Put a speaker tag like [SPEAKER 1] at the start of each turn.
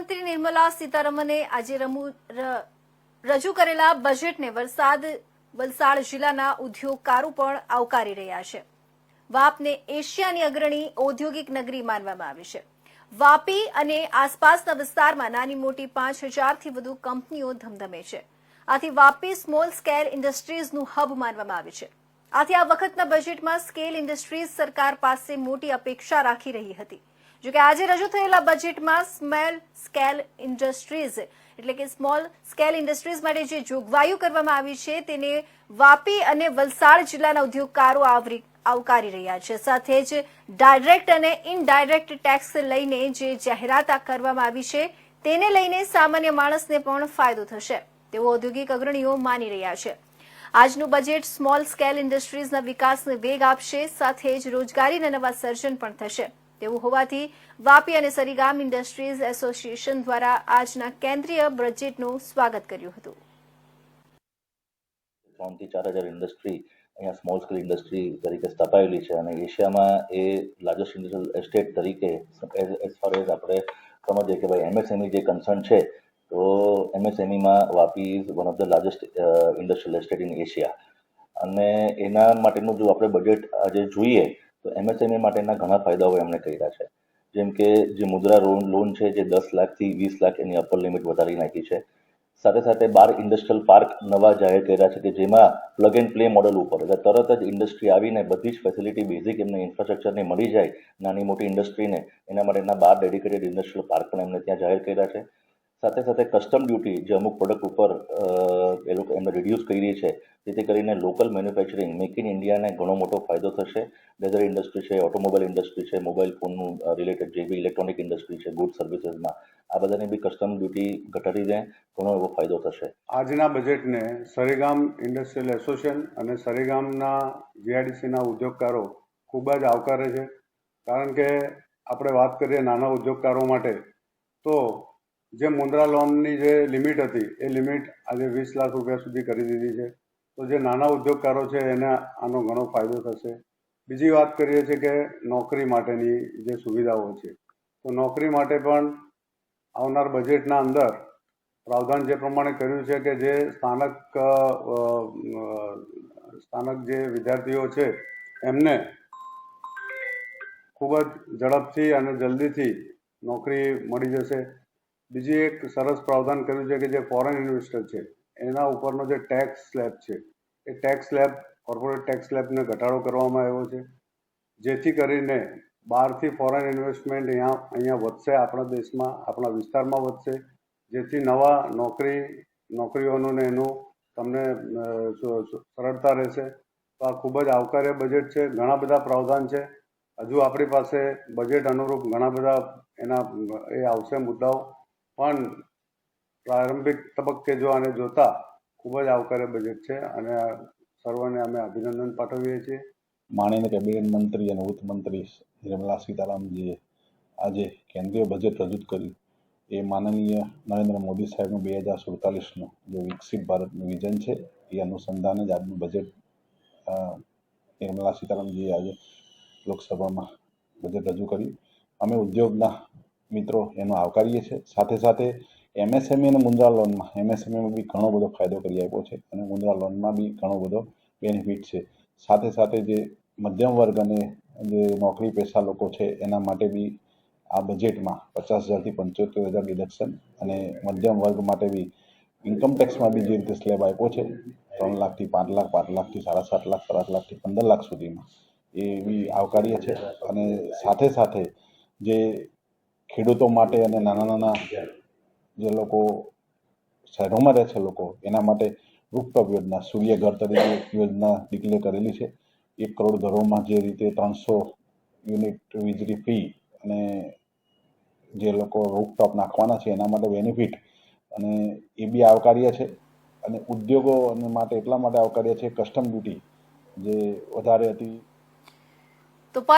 [SPEAKER 1] નાણામંત્રી નિર્મલા સીતારમણે આજે રજૂ કરેલા બજેટને વરસાદ, વલસાડ જિલ્લાના ઉદ્યોગકારો પણ આવકારી રહ્યા છે. વાપને એશિયાની અગ્રણી ઔદ્યોગિક નગરી માનવામાં આવી છે. વાપી અને આસપાસના વિસ્તારમાં નાની મોટી પાંચ હજારથી વધુ કંપનીઓ ધમધમે છે. આથી વાપી સ્મોલ સ્કેલ ઇન્ડસ્ટ્રીઝનું હબ માનવામાં આવે છે. આથી આ વખતના બજેટમાં સ્કેલ ઇન્ડસ્ટ્રીઝ સરકાર પાસે મોટી અપેક્ષા રાખી રહી હતી. જોકે આજે રજૂ થયેલા બજેટમાં સ્મેલ સ્કેલ ઇન્ડસ્ટ્રીઝ એટલે કે સ્મોલ સ્કેલ ઇન્ડસ્ટ્રીઝ માટે જે જોગવાઈઓ કરવામાં આવી છે, તેને વાપી અને વલસાડ જિલ્લાના ઉદ્યોગકારો આવરી આવકારી રહ્યા છે. સાથે જ ડાયરેક્ટ અને ઇનડાયરેક્ટ ટેક્સ લઈને જે જાહેરાત કરવામાં આવી છે, તેને લઈને સામાન્ય માણસને પણ ફાયદો થશે. તેવો ઔદ્યોગિક અગ્રણીઓ માની રહ્યા છે. આજનું બજેટ સ્મોલ સ્કેલ ઇન્ડસ્ટ્રીઝના વિકાસને વેગ આપશે, સાથે જ રોજગારીના નવા સર્જન પણ થશે. તેવું હોવાથી વાપી અને સરીગામ ઇન્ડસ્ટ્રીઝ એસોસિએશન દ્વારા આજના કેન્દ્રીય બજેટનું સ્વાગત કર્યું હતું.
[SPEAKER 2] ત્રણથી ચાર હજાર ઇન્ડસ્ટ્રી અહીંયા સ્મોલ સ્કેલ ઇન્ડસ્ટ્રી તરીકે સ્થપાયેલી છે અને એશિયામાં એ લાર્જેસ્ટ ઇન્ડસ્ટ્રીયલ એસ્ટેટ તરીકે એઝ ફાર એઝ આપણે સમજીએ કે ભાઈ એમએસએમઈ જે કન્સર્ન છે, તો એમએસએમઈમાં Vapi is one of the largest industrial estate in Asia અને એના માટેનું જો આપણે બજેટ આજે જોઈએ તો એમએસએમઈ માટેના ઘણા ફાયદાઓ એમણે કર્યા છે. જેમ કે જે મુદ્રા લોન લોન છે જે દસ લાખથી વીસ લાખ એની અપર લિમિટ વધારી નાખી છે. સાથે સાથે બાર ઇન્ડસ્ટ્રીયલ પાર્ક નવા જાહેર કર્યા છે કે જેમાં પ્લગ એન્ડ પ્લે મોડલ ઉપર એટલે તરત જ ઇન્ડસ્ટ્રી આવીને બધી જ ફેસિલિટી બેઝિક એમને ઇન્ફ્રાસ્ટ્રક્ચરને મળી જાય, નાની મોટી ઇન્ડસ્ટ્રીને એના માટેના બાર ડેડિકેટેડ ઇન્ડસ્ટ્રીયલ પાર્ક પણ એમને ત્યાં જાહેર કર્યા છે. સાથે સાથે કસ્ટમ ડ્યુટી જે અમુક પ્રોડક્ટ ઉપર એ લોકો એમને રિડ્યુસ કરી રહી છે. જેથી કરીને લોકલ મેન્યુફેક્ચરિંગ મેક ઇન ઇન્ડિયાને ઘણો મોટો ફાયદો થશે. લેધર ઇન્ડસ્ટ્રી છે ઓટોમોબાઈલ ઇન્ડસ્ટ્રી છે મોબાઈલ ફોનનું રિલેટેડ જે બી ઇલેક્ટ્રોનિક ઇન્ડસ્ટ્રી છે ગુડ સર્વિસીસમાં આ બધાને બી કસ્ટમ ડ્યુટી ઘટાડીને ઘણો એવો ફાયદો થશે.
[SPEAKER 3] આજના બજેટને સરેગામ ઇન્ડસ્ટ્રીયલ એસોસિએશન અને સરેગામના જીઆઈડીસીના ઉદ્યોગકારો ખૂબ જ આવકારે છે. કારણ કે આપણે વાત કરીએ નાના ઉદ્યોગકારો માટે, તો જે મુદ્રા લોનની જે લિમિટ હતી, એ લિમિટ આજે વીસ લાખ રૂપિયા સુધી કરી દીધી છે. તો જે નાના ઉદ્યોગકારો છે, એને આનો ઘણો ફાયદો થશે. બીજી વાત કરીએ છીએ કે નોકરી માટેની જે સુવિધાઓ છે, તો નોકરી માટે પણ આવનાર બજેટના અંદર પ્રાવધાન જે પ્રમાણે કર્યું છે કે જે સ્થાનક સ્થાનક જે વિદ્યાર્થીઓ છે, એમને ખૂબ જ ઝડપથી અને જલ્દીથી નોકરી મળી જશે. બીજી એક સરસ પ્રાવધાન કર્યું છે કે જે ફોરેન ઇન્વેસ્ટર છે, એના ઉપરનો જે ટેક્સ સ્લેબ છે, એ ટેક્સ સ્લેબ કોર્પોરેટ ટેક્સ સ્લેબને ઘટાડો કરવામાં આવ્યો છે. જેથી કરીને બહારથી ફોરેન ઇન્વેસ્ટમેન્ટ અહીંયા અહીંયા વધશે, આપણા દેશમાં, આપણા વિસ્તારમાં વધશે. જેથી નવા નોકરી નોકરીઓનું ને એનું તમને સરળતા રહેશે. તો આ ખૂબ જ આવકાર્ય બજેટ છે, ઘણા બધા પ્રાવધાન છે. હજુ આપણી પાસે બજેટ અનુરૂપ ઘણા બધા એના, એ આવશે મુદ્દાઓ. પણ પ્રારંભિક તબક્કે જો આને જોતા, ખૂબ જ આવકાર્ય બજેટ છે અને સર્વને અમે અભિનંદન પાઠવીએ છીએ.
[SPEAKER 4] માનનીય કેબિનેટ મંત્રી અને વિત્ત મંત્રી નિર્મલા સીતારામજીએ આજે કેન્દ્રીય બજેટ રજૂ કર્યું, એ માનનીય નરેન્દ્ર મોદી સાહેબનું બે હજાર સુડતાલીસનું જે વિકસિત ભારતનું વિઝન છે, એ અનુસંધાને જ આજનું બજેટ નિર્મલા સીતારામજીએ આજે લોકસભામાં બજેટ રજૂ કર્યું. અમે ઉદ્યોગના મિત્રો, એનો આવકારીએ છીએ. સાથે સાથે એમએસએમઈ અને મુદ્રા લોનમાં એમએસએમઈમાં બી ઘણો બધો ફાયદો કરી આપ્યો છે અને મુદ્રા લોનમાં બી ઘણો બધો બેનિફિટ છે. સાથે સાથે જે મધ્યમ વર્ગ અને જે નોકરી પેશા લોકો છે, એના માટે બી આ બજેટમાં પચાસ હજારથી પંચોતેર હજાર ડિડક્શન અને મધ્યમ વર્ગ માટે બી ઇન્કમ ટેક્સમાં બી જે રીતે સ્લેબ આપ્યો છે, ત્રણ લાખથી પાંચ લાખ, પાંચ લાખથી સાડા સાત લાખ, સાત લાખથી પંદર લાખ સુધીમાં, એ બી આવકાર્ય છે અને સાથે સાથે જે ખેડૂતો માટે અને નાના નાના જે લોકો શહેરોમાં રહે છે લોકો, એના માટે રૂપટોપ યોજના, સૂર્ય ઘર તરીકે યોજના ડિક્લેર કરેલી છે. એક કરોડ ઘરોમાં જે રીતે ત્રણસો યુનિટ વીજળી ફી અને જે લોકો રૂપટોપ નાખવાના છે, એના માટે બેનિફિટ અને એ બી આવકાર્ય છે. અને ઉદ્યોગો માટે એટલા માટે આવકાર્ય છે કસ્ટમ ડ્યુટી જે વધારે હતી